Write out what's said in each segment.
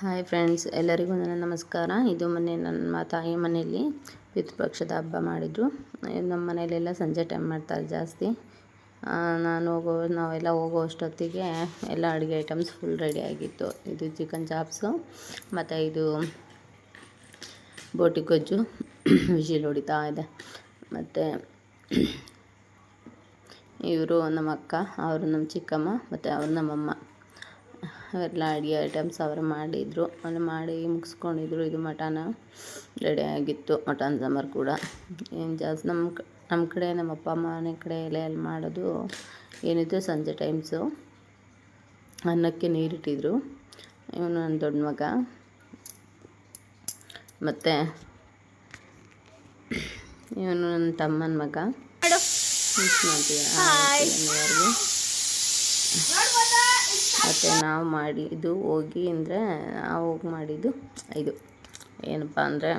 Hi friends ಎಲ್ಲರಿಗೂ ನನ್ನ ನಮಸ್ಕಾರ. ಇದು ಮೊನ್ನೆ ನನ್ನ ತಾಯಿ ಮನೆಯಲ್ಲಿ ಪಿತೃಪಕ್ಷದ ಹಬ್ಬ ಮಾಡಿದರು. ನಮ್ಮ ಮನೆಯಲ್ಲೆಲ್ಲ ಸಂಜೆ ಟೈಮ್ ಮಾಡ್ತಾರೆ ಜಾಸ್ತಿ. ನಾನು ಹೋಗೋ, ನಾವೆಲ್ಲ ಹೋಗೋ ಅಷ್ಟೊತ್ತಿಗೆ ಎಲ್ಲ ಅಡುಗೆ ಐಟಮ್ಸ್ ಫುಲ್ ರೆಡಿ ಆಗಿತ್ತು. ಇದು ಚಿಕನ್ ಚಾಪ್ಸು ಮತ್ತು ಇದು ಬೋಟಿ ಗೊಜ್ಜು ವಿಶಿಲ್ ಹೊಡಿತಾ ಇದೆ. ಮತ್ತು ಇವರು ನಮ್ಮ ಅಕ್ಕ, ಅವರು ನಮ್ಮ ಚಿಕ್ಕಮ್ಮ, ಮತ್ತು ಅವರು ನಮ್ಮಮ್ಮ. ಅವೆಲ್ಲ ಅಡುಗೆ ಐಟಮ್ಸ್ ಅವರು ಮಾಡಿದರು. ಅಲ್ಲಿ ಮಾಡಿ ಮುಗಿಸ್ಕೊಂಡಿದ್ರು. ಇದು ಮಟನ ರೆಡಿ ಆಗಿತ್ತು. ಮಟನ್ ಸಾಂಬಾರು ಕೂಡ. ಏನು ಜಾಸ್ತಿ ನಮ್ಮ ನಮ್ಮ ಕಡೆ ನಮ್ಮ ಅಪ್ಪ ಅಮ್ಮ ಮನೆ ಕಡೆ ಎಲೆಯಲ್ಲಿ ಮಾಡೋದು ಏನಿತ್ತು ಸಂಜೆ ಟೈಮ್ಸು ಅನ್ನಕ್ಕೆ ನೀರಿಟ್ಟಿದ್ರು ಇವನು ನನ್ನ ದೊಡ್ಡ ಮಗ. ಮತ್ತು ಇವನು ನನ್ನ ತಮ್ಮನ ಮಗ. ಮಾಡ್ತೀವಿ ಮತ್ತು ನಾವು ಮಾಡಿದ್ದು ಹೋಗಿ ಅಂದರೆ ನಾವು ಹೋಗಿ ಮಾಡಿದ್ದು ಇದು. ಏನಪ್ಪ ಅಂದರೆ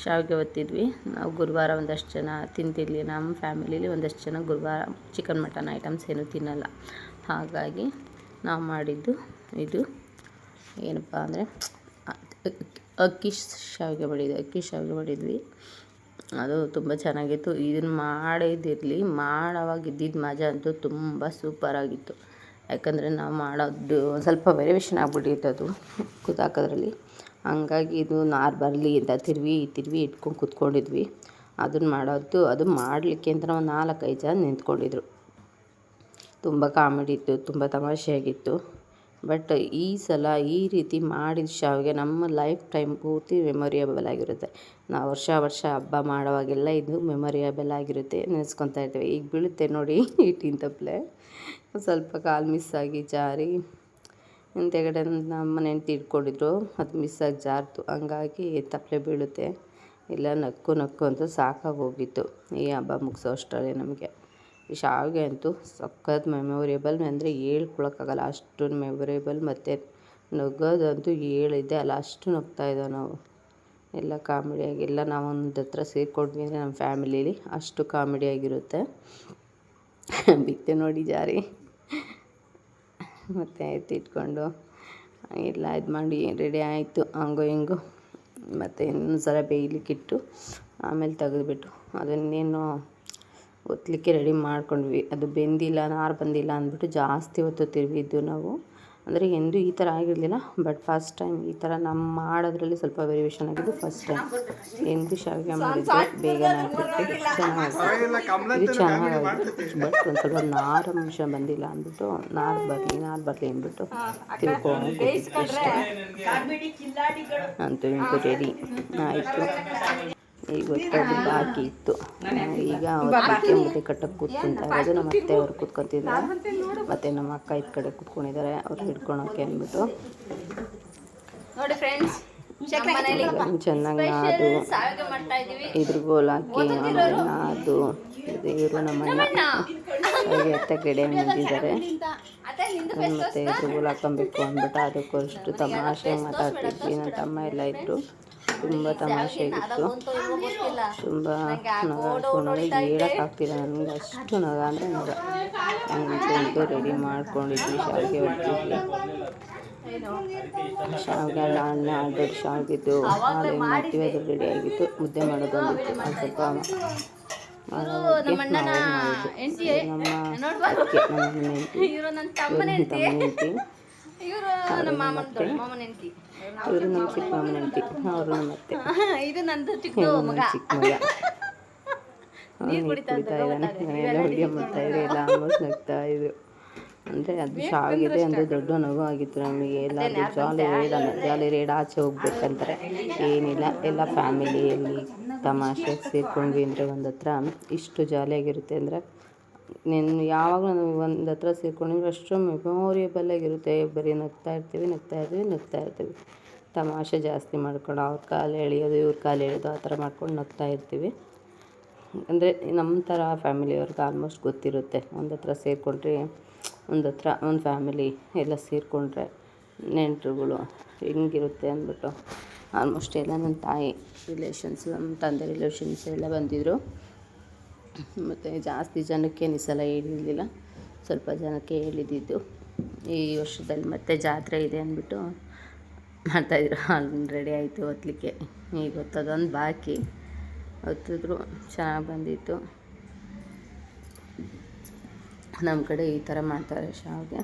ಶಾವಿಗೆ ಒತ್ತಿದ್ವಿ. ನಾವು ಗುರುವಾರ ಒಂದಷ್ಟು ಜನ ತಿಂತಿರಲಿ ನಮ್ಮ ಫ್ಯಾಮಿಲೀಲಿ ಒಂದಷ್ಟು ಜನ ಗುರುವಾರ ಚಿಕನ್ ಮಟನ್ ಐಟಮ್ಸ್ ಏನೂ ತಿನ್ನಲ್ಲ. ಹಾಗಾಗಿ ನಾವು ಮಾಡಿದ್ದು ಇದು. ಏನಪ್ಪ ಅಂದರೆ ಅಕ್ಕಿ ಶಾವಿಗೆ ಮಾಡಿದ್ವಿ, ಅಕ್ಕಿ ಶಾವಿಗೆ ಮಾಡಿದ್ವಿ. ಅದು ತುಂಬ ಚೆನ್ನಾಗಿತ್ತು. ಇದನ್ನು ಮಾಡಿದಿರಲಿ ಮಾಡೋವಾಗ ಇದ್ದಿದ್ದು ಮಜಾ ಅಂತೂ ತುಂಬ ಸೂಪರಾಗಿತ್ತು ಯಾಕಂದರೆ ನಾವು ಮಾಡೋದು ಸ್ವಲ್ಪ ವೇರಿಯೇಷನ್ ಆಗ್ಬಿಟ್ಟಿತ್ತು ಅದು, ಕುದಾಕೋದ್ರಲ್ಲಿ. ಹಂಗಾಗಿ ಇದು ನಾರು ಬರಲಿ ಅಂತ ತಿರುವಿ ತಿರುವಿ ಇಟ್ಕೊಂಡು ಕೂತ್ಕೊಂಡಿದ್ವಿ. ಅದನ್ನು ಮಾಡೋದು, ಅದು ಮಾಡಲಿಕ್ಕೆ ಅಂತ ನಾವು ನಾಲ್ಕೈದು ಜನ ನಿಂತ್ಕೊಂಡಿದ್ರು. ತುಂಬ ಕಾಮಿಡಿ ಇತ್ತು, ತುಂಬ ತಮಾಷೆಯಾಗಿತ್ತು. ಬಟ್ ಈ ಸಲ ಈ ರೀತಿ ಮಾಡಿದ ಶಾವಿಗೆ ನಮ್ಮ ಲೈಫ್ ಟೈಮ್ ಪೂರ್ತಿ ಮೆಮೊರಿಯಬಲ್ ಆಗಿರುತ್ತೆ. ನಾವು ವರ್ಷ ವರ್ಷ ಹಬ್ಬ ಮಾಡುವಾಗೆಲ್ಲ ಇದು ಮೆಮೊರಿಯಬಲ್ ಆಗಿರುತ್ತೆ ನೆನೆಸ್ಕೊತಾ ಇರ್ತೀವಿ. ಈಗ ಬೀಳುತ್ತೆ ನೋಡಿ ಹಿಟ್ಟಿನ ತಪ್ಪಲೆ ಸ್ವಲ್ಪ ಕಾಲು ಮಿಸ್ ಆಗಿ ಜಾರಿ. ಹಿಂದೆಗಡೆ ನಮ್ಮ ನೆಂಟಿ ಇಟ್ಕೊಂಡಿದ್ರು ಅದು ಮಿಸ್ ಆಗಿ ಜಾರ್ತು ಹಂಗಾಗಿ ತಪ್ಪಲೆ ಬೀಳುತ್ತೆ. ಇಲ್ಲ ನಕ್ಕು ನಕ್ಕು ಅಂತ ಸಾಕಾಗಿ ಹೋಗಿತ್ತು. ಈ ಹಬ್ಬ ಮುಗಿಸೋ ಅಷ್ಟರಲ್ಲಿ ನಮಗೆ. ಈ ಶಾವಿಗೆ ಅಂತೂ ಸಖತ್ ಮೆಮೊರೇಬಲ್ ಅಂದರೆ ಹೇಳ್ಕೊಳಕ್ಕಾಗಲ್ಲ. ಅಷ್ಟು ಮೆಮೊರೇಬಲ್ ಮತ್ತು ನಗೋದಂತೂ ಹೇಳಿದ್ದೆ ಅಲ್ಲ, ಅಷ್ಟು ನಗ್ತಾ ನಾವು. ಎಲ್ಲ ಕಾಮಿಡಿಯಾಗಿ ಎಲ್ಲ ನಾವು ಒಂದು ಹತ್ರ ಸೇರಿಕೊಂಡ್ವಿ ಅಂದರೆ ನಮ್ಮ ಫ್ಯಾಮಿಲೀಲಿ ಅಷ್ಟು ಕಾಮಿಡಿಯಾಗಿರುತ್ತೆ ಬಿತ್ತೆ ನೋಡಿ ಜಾರಿ. ಮತ್ತು ಆಯ್ತು ಇಟ್ಕೊಂಡು, ಎಲ್ಲ ಇದು ಮಾಡಿ ರೆಡಿ ಆಯಿತು, ಹಂಗೋ ಹಿಂಗೋ. ಮತ್ತು ಇನ್ನೊಂದು ಸಲ ಬೇಯಲಿಕ್ಕಿಟ್ಟು ಆಮೇಲೆ ತೆಗೆದುಬಿಟ್ಟು, ಅದನ್ನೇನು ಒತ್ತಲಿಕ್ಕೆ ರೆಡಿ ಮಾಡ್ಕೊಂಡ್ವಿ. ಅದು ಬೆಂದಿಲ್ಲ ನಾರು ಬಂದಿಲ್ಲ ಅಂದ್ಬಿಟ್ಟು ಜಾಸ್ತಿ ಹೊತ್ತು ತಿರುವಿದ್ದು ನಾವು. ಅಂದರೆ ಎಂದೂ ಈ ಥರ ಆಗಿರಲಿಲ್ಲ ಬಟ್ ಫಸ್ಟ್ ಟೈಮ್ ಈ ಥರ ನಮ್ಮ ಮಾಡೋದ್ರಲ್ಲಿ ಸ್ವಲ್ಪ ವೇರಿಯೇಷನ್ ಆಗಿದ್ದು ಫಸ್ಟ್ ಟೈಮ್. ಎಂದು ಶಾವಿಗೆ ಮಾಡಿದ್ದು ಬೇಗ ಚೆನ್ನಾಗಿ ಇದು ಚೆನ್ನಾಗಾಗಿತ್ತು ಬಟ್ ಒಂದು ಸ್ವಲ್ಪ ನಾರು ಅಂಶ ಬಂದಿಲ್ಲ ಅಂದ್ಬಿಟ್ಟು ನಾರು ಬರಲಿ ನಾರು ಬರಲಿ ಅಂದ್ಬಿಟ್ಟು ತಿಳ್ಕೊಂಡು ಇಷ್ಟ ಅಂತೂ ಇಂತೂ ರೆಡಿ ಆಯಿತು. ಈಗ ಗೊತ್ತಾಗಿ ಬಾಕಿ ಇತ್ತು. ಈಗ ಒತ್ತಲಿಕ್ಕೆ ಮುದ್ದೆ ಕಟ್ಟಕ್ಕೆ ಕೂತ್ಕೊಂತಾರೆ ಅದು ನಮ್ಮ ಅತ್ತೆ ಅವ್ರು ಕೂತ್ಕೊತಿದ್ದಾರೆ. ಮತ್ತು ನಮ್ಮ ಅಕ್ಕ ಈ ಕಡೆ ಕೂತ್ಕೊಂಡಿದ್ದಾರೆ. ಅವ್ರು ಹಿಡ್ಕೊಳಕ್ಕೆ ಅಂದ್ಬಿಟ್ಟು. ನೋಡಿ ಫ್ರೆಂಡ್ಸ್ ಚೆನ್ನಾಗಿ ನಾದು ಇದ್ರ ಗೋಲ್ ಹಾಕಿ ಆಮೇಲೆ ನಾದು ಇವರು ನಮ್ಮ ಅಣ್ಣ. ಹಾಗೆ ಅತ್ತೆ ಕಡೆ ನಿಂತಿದ್ದಾರೆ. ಮತ್ತು ಇದ್ರ ಗೋಲ್ ಹಾಕೊಬೇಕು ಅಂದ್ಬಿಟ್ಟು ಅದಕ್ಕಷ್ಟು ತಮಾಷೆ ಮಾತಾಡ್ತಿದ್ವಿ. ನನ್ನ ತಮ್ಮ ಎಲ್ಲ ಇದ್ದರು ತುಂಬ ತಮಾಷೆ ಆಗಿತ್ತು. ತುಂಬಾ ಗೊತ್ತಿಲ್ಲ ತುಂಬ ನಗ ಆಡ್ಕೊಂಡು ಹೇಳೋಕ್ಕಾಗ್ತಿಲ್ಲ ನನಗೆ. ಅಷ್ಟು ನಗ. ಅಂದರೆ ನಗ ಹಂಗಂತೂ ರೆಡಿ ಮಾಡ್ಕೊಂಡಿದ್ವಿ ಶಾವಿಗೆ ಹೊಡ್ತಿದ್ವಿ ಶಾವಿಗೆ ಅಲ್ಲ ಅನ್ನ ದೊಡ್ಡ ಶಾವಿಗೆದ್ದು ಹಾಲು ಏನು ಮಾಡ್ತೀವಿ ಅದು ರೆಡಿ ಆಗಿತ್ತು. ಮುದ್ದೆ ಮಾಡೋದು ಒಂದಿತ್ತು. ಅದು ಸ್ವಲ್ಪ ನಮ್ಮ ತಮ್ಮನ ಇವ್ರು ನಮ್ಮ ಮಾಮನ ದೊಡ್ಡ ಮಾಮನ ಹೆಂಡತಿ. ಇವರು ನಮ್ಮ ಚಿಕ್ಕ ಮಾಮನ ಹೆಂಡತಿ. ಅವರು ನಮ್ಮ ಅತ್ತೆ. ಇದು ನಂದು ಚಿಕ್ಕ ಚಿಕ್ಕ ಮಗ. ಅವ್ನು ನೀರು ಕುಡಿತಾ ಇದ್ದಾನೆ. ಮನೆಯೆಲ್ಲ ವಿಡಿಯೋ ಮಾಡ್ತಾ ಇದ್ರು ಎಲ್ಲ ಆಲ್ಮೋಸ್ಟ್ ನಗ್ತಾ ಇದ್ರು ಅಂದರೆ ಅದು ಶಾವಿಗೆ ಅಂದರೆ ದೊಡ್ಡ ನಗು ಆಗಿತ್ತು ನಮಗೆ. ಎಲ್ಲ ಅದು ಜಾಲಿ ರೇಡ್ ಜಾಲಿ ರೇಡ್ ಆಚೆ ಹೋಗ್ಬೇಕಂತಾರೆ. ಏನಿಲ್ಲ ಎಲ್ಲ ಫ್ಯಾಮಿಲಿಯಲ್ಲಿ ತಮಾಷೆ ಸೇರ್ಕೊಂಡ್ವಿ ಅಂದರೆ ಒಂದು ಹತ್ರ ಇಷ್ಟು ಜಾಲಿಯಾಗಿರುತ್ತೆ ಅಂದರೆ ನೀನು ಯಾವಾಗಲೂ ನಾವು ಒಂದು ಹತ್ರ ಸೇರ್ಕೊಂಡಿದ್ರೆ ಅಷ್ಟು ಮೆಮೊರಿಯಬಲ್ ಆಗಿರುತ್ತೆ. ಬರೀ ನಗ್ತಾ ಇರ್ತೀವಿ ನಗ್ತಾ ಇರ್ತೀವಿ ನಗ್ತಾ ಇರ್ತೀವಿ. ತಮಾಷೆ ಜಾಸ್ತಿ ಮಾಡ್ಕೊಂಡು ಅವ್ರ ಕಾಲು ಎಳೆಯೋದು, ಇವ್ರ ಕಾಲು ಎಳೆಯೋದು ಆ ಥರ ಮಾಡ್ಕೊಂಡು ನಗ್ತಾ ಇರ್ತೀವಿ. ಅಂದರೆ ನಮ್ಮ ಥರ ಫ್ಯಾಮಿಲಿಯವ್ರಿಗೆ ಆಲ್ಮೋಸ್ಟ್ ಗೊತ್ತಿರುತ್ತೆ. ಒಂದು ಹತ್ರ ಸೇರಿಕೊಂಡ್ರೆ, ಒಂದು ಹತ್ರ ಒಂದು ಫ್ಯಾಮಿಲಿ ಎಲ್ಲ ಸೇರಿಕೊಂಡ್ರೆ ನೆಂಟರುಗಳು ಹೆಂಗಿರುತ್ತೆ ಅಂದ್ಬಿಟ್ಟು. ಆಲ್ಮೋಸ್ಟ್ ಎಲ್ಲ ನನ್ನ ತಾಯಿ ರಿಲೇಷನ್ಸ್ ನಮ್ಮ ತಂದೆ ರಿಲೇಷನ್ಸ್ ಎಲ್ಲ ಬಂದಿದ್ದರು ಮತ್ತು ಜಾಸ್ತಿ ಜನಕ್ಕೆ ಈ ಸಲ ಹೇಳಿರಲಿಲ್ಲ. ಸ್ವಲ್ಪ ಜನಕ್ಕೆ ಹೇಳಿದ್ದಿದ್ದು ಈ ವರ್ಷದಲ್ಲಿ ಮತ್ತೆ ಜಾತ್ರೆ ಇದೆ ಅಂದ್ಬಿಟ್ಟು ಮಾಡ್ತಾಯಿದ್ರು ಅಲ್ಲಿ ರೆಡಿ ಆಯಿತು ಹೊತ್ತಲಿಕ್ಕೆ ಈಗ ಹೊತ್ತದೊಂದು ಬಾಕಿ. ಹೊತ್ತಿದ್ರು ಚೆನ್ನಾಗಿ ಬಂದಿತ್ತು. ನಮ್ಮ ಕಡೆ ಈ ಥರ ಮಾಡ್ತಾರೆ ಶಾವಿಗೆ.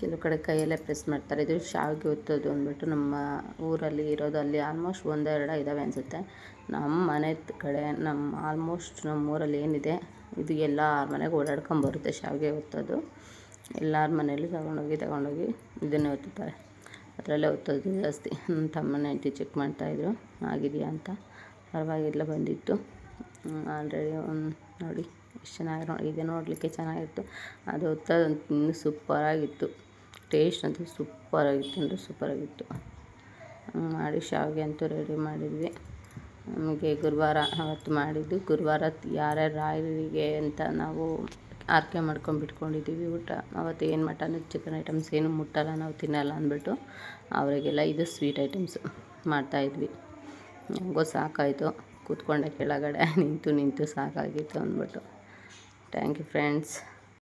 ಕೆಲವು ಕಡೆ ಕೈಯಲ್ಲೇ ಪ್ರೆಸ್ ಮಾಡ್ತಾರೆ. ಇದು ಶಾವಿಗೆ ಒತ್ತೋದು ಅಂದ್ಬಿಟ್ಟು ನಮ್ಮ ಊರಲ್ಲಿ ಇರೋದು ಅಲ್ಲಿ ಆಲ್ಮೋಸ್ಟ್ ಒಂದೆರಡು ಇದ್ದಾವೆ ಅನಿಸುತ್ತೆ. ನಮ್ಮ ಮನೆ ಕಡೆ ನಮ್ಮ ಆಲ್ಮೋಸ್ಟ್ ನಮ್ಮ ಊರಲ್ಲಿ ಏನಿದೆ, ಇದು ಎಲ್ಲ ಮನೆಗೆ ಓಡಾಡ್ಕೊಂಬರುತ್ತೆ ಶಾವಿಗೆ ಒತ್ತೋದು ಎಲ್ಲರ ಮನೆಯಲ್ಲೂ ತಗೊಂಡೋಗಿ ತಗೊಂಡೋಗಿ ಇದನ್ನೇ ಒತ್ತುತ್ತಾರೆ ಅದರಲ್ಲೇ ಒತ್ತೋದು ಜಾಸ್ತಿ. ನನ್ನ ತಮ್ಮನ ಹೆಂಡತಿ ಚೆಕ್ ಮಾಡ್ತಾಯಿದ್ರು ಆಗಿದೆಯಾ ಅಂತ? ಪರವಾಗಿಲ್ಲ, ಬಂದಿತ್ತು. ಆಲ್ರೆಡಿ ಒಂದು ನೋಡಿ, ಎಷ್ಟು ಚೆನ್ನಾಗಿ ನೋಡಿ, ಇದೆ ನೋಡಲಿಕ್ಕೆ ಚೆನ್ನಾಗಿತ್ತು. ಅದು ಒತ್ತೋದು ಇನ್ನೂ ಸೂಪರಾಗಿತ್ತು ಟೇಸ್ಟ್ ಅಂತೂ ಸೂಪರಾಗಿತ್ತು ಅಂದರೆ ಸೂಪರಾಗಿತ್ತು. ಮಾಡಿ ಶಾವಿಗೆ ಅಂತೂ ರೆಡಿ ಮಾಡಿದ್ವಿ. ನಮಗೆ ಗುರುವಾರ ಅವತ್ತು ಮಾಡಿದ್ದು. ಗುರುವಾರ ಯಾರ್ಯಾರು ರಾಯರಿಗೆ ಅಂತ ನಾವು ಆರ್ಕೆ ಮಾಡ್ಕೊಂಡು ಬಿಟ್ಕೊಂಡಿದ್ದೀವಿ ಊಟ. ಅವತ್ತು ಏನು ಮಟನ್ ಚಿಕನ್ ಐಟಮ್ಸ್ ಏನು ಮುಟ್ಟಲ್ಲ, ನಾವು ತಿನ್ನಲ್ಲ ಅಂದ್ಬಿಟ್ಟು ಅವರಿಗೆಲ್ಲ ಇದು ಸ್ವೀಟ್ ಐಟಮ್ಸ್ ಮಾಡ್ತಾಯಿದ್ವಿ ನಮಗೂ ಸಾಕಾಯಿತು. ಕೂತ್ಕೊಂಡೆ ಕೆಳಗಡೆ, ನಿಂತು ನಿಂತು ಸಾಕಾಗಿತ್ತು ಅಂದ್ಬಿಟ್ಟು. Thank you friends